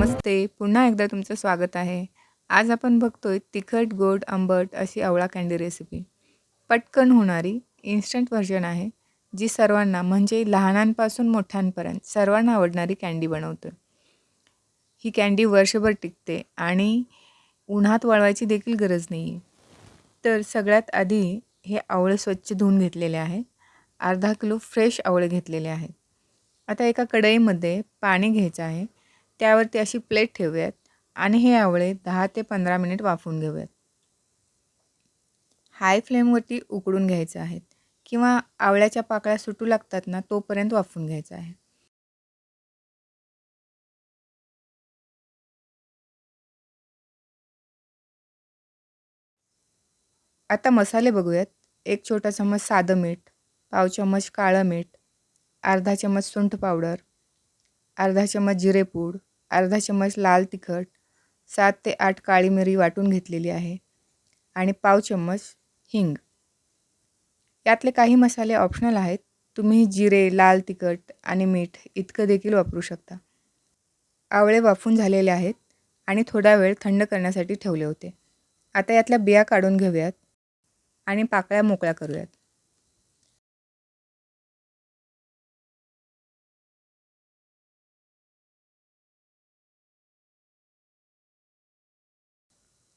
नमस्ते. पुन्हा एकदा तुमचं स्वागत आहे. आज आपण बघतोय तिखट गोड आंबट अशी आवळा कँडी रेसिपी पटकन होणारी इन्स्टंट व्हर्जन आहे जी सर्वांना म्हणजे लहानांपासून मोठ्यांपर्यंत सर्वांना आवडणारी कँडी बनवतो. ही कँडी वर्षभर टिकते आणि उन्हात वळवायची देखील गरज नाही आहे तर सगळ्यात आधी हे आवळे स्वच्छ धुवून घेतलेले आहे. अर्धा किलो फ्रेश आवळे घेतलेले आहेत आता एका कढईमध्ये पाणी घ्यायचं आहे. त्यावरती अशी प्लेट ठेवूयात आणि हे आवळे दहा ते पंधरा मिनिट वाफवून घेऊयात. हाय फ्लेमवरती उकडून घ्यायचं आहेत किंवा आवळ्याच्या पाकळ्या सुटू लागतात ना तोपर्यंत वाफवून घ्यायचं आहे. आता मसाले बघूयात. एक छोटा चम्मच साधं मीठ पाव चम्मच काळं मीठ अर्धा चम्मच सुंठ पावडर अर्धा चम्मच जिरेपूड अर्धा चम्मच लाल तिखट सात ते आठ काळी मिरी वाटून घेतलेली आहे आणि पाव चम्मच हिंग. यातले काही मसाले ऑप्शनल आहेत. तुम्ही जिरे लाल तिखट आणि मीठ इतकं देखील वापरू शकता. आवळे वाफून झालेले आहेत आणि थोडा वेळ थंड करण्यासाठी ठेवले होते. आता यातल्या बिया काढून घेऊयात आणि पाकळ्या मोकळ्या करूयात.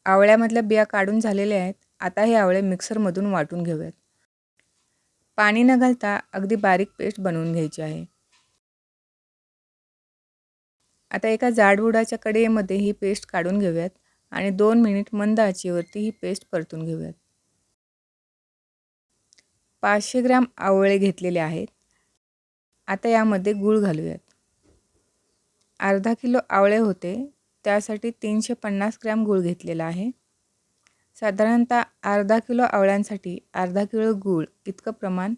आवळ्यामधल्या बिया काढून झालेल्या आहेत. आता हे आवळे मिक्सरमधून वाटून घेऊयात. पाणी न घालता अगदी बारीक पेस्ट बनवून घ्यायची आहे. आता एका जाडबुडाच्या कडेमध्ये ही पेस्ट काढून घेऊयात आणि दोन मिनिट मंद आचेवरती ही पेस्ट परतून घेऊयात. पाचशे ग्रॅम आवळे घेतलेले आहेत. आता यामध्ये गूळ घालूयात. अर्धा किलो आवळे होते. त्यासाठी तीनशे पन्नास ग्रॅम गूळ घेतलेला आहे. साधारणतः अर्धा किलो आवळ्यांसाठी अर्धा किलो गूळ इतकं प्रमाण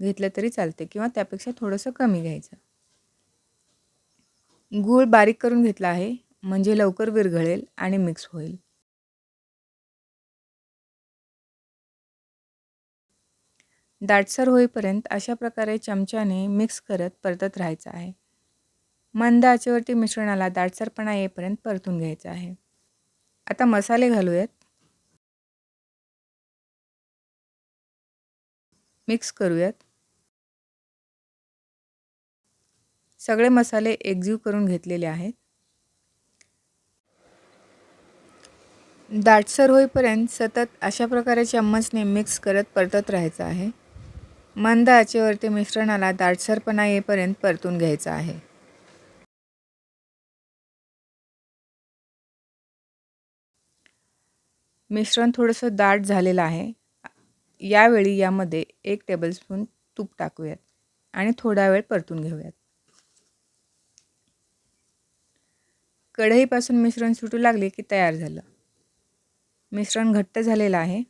घेतलं तरी चालते किंवा त्यापेक्षा थोडंसं कमी घ्यायचं. गूळ बारीक करून घेतला आहे म्हणजे लवकर विरघळेल आणि मिक्स होईल. दाटसर होईपर्यंत अशा प्रकारे चमच्याने मिक्स करत परतत राहायचं आहे. मंद आचेवरती मिश्रणाला दाटसरपणा येईपर्यंत परतून घ्यायचं आहे. आता मसाले घालूयात. मिक्स करूयात. सगळे मसाले एकजीव करून घेतलेले आहेत. दाटसर होईपर्यंत सतत अशा प्रकारे चम्मचने मिक्स करत परतत राहायचं आहे. मंद आचेवरती मिश्रणाला दाटसरपणा येईपर्यंत परतून घ्यायचं आहे. मिश्रण थोडंसं दाट झालेलं आहे. यावेळी यामध्ये एक टेबलस्पून तूप टाकूयात आणि थोडा वेळ परतून घेऊयात. कढईपासून मिश्रण सुटू लागले की तयार झालं. मिश्रण घट्ट झालेलं आहे.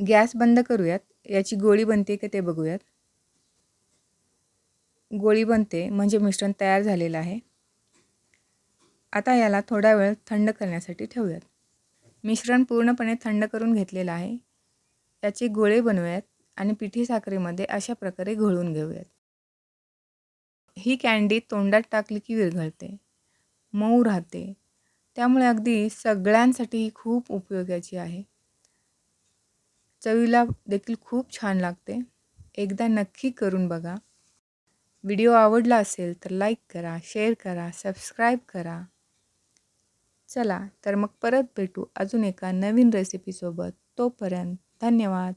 गॅस बंद करूयात. याची गोळी बनते का ते बघूयात. गोळी बनते म्हणजे मिश्रण तयार झालेलं आहे. आता याला थोडा वेळ थंड करण्यासाठी ठेवूयात. मिश्रण पूर्णपणे थंड करून घेतलेलं आहे. याचे गोळे बनवूयात आणि पिठी साखरेमध्ये अशा प्रकारे घोळून घेऊयात. ही कँडी तोंडात टाकली की विरघळते. मऊ राहते. त्यामुळे अगदी सगळ्यांसाठी ही खूप उपयोगाची आहे. चवीला देखील खूप छान लागते. एकदा नक्की करून बघा. व्हिडिओ आवडला असेल तर लाईक करा शेअर करा सबस्क्राईब करा. चला तर मग परत भेटू अजून एका नवीन रेसिपीसोबत तोपर्यंत धन्यवाद.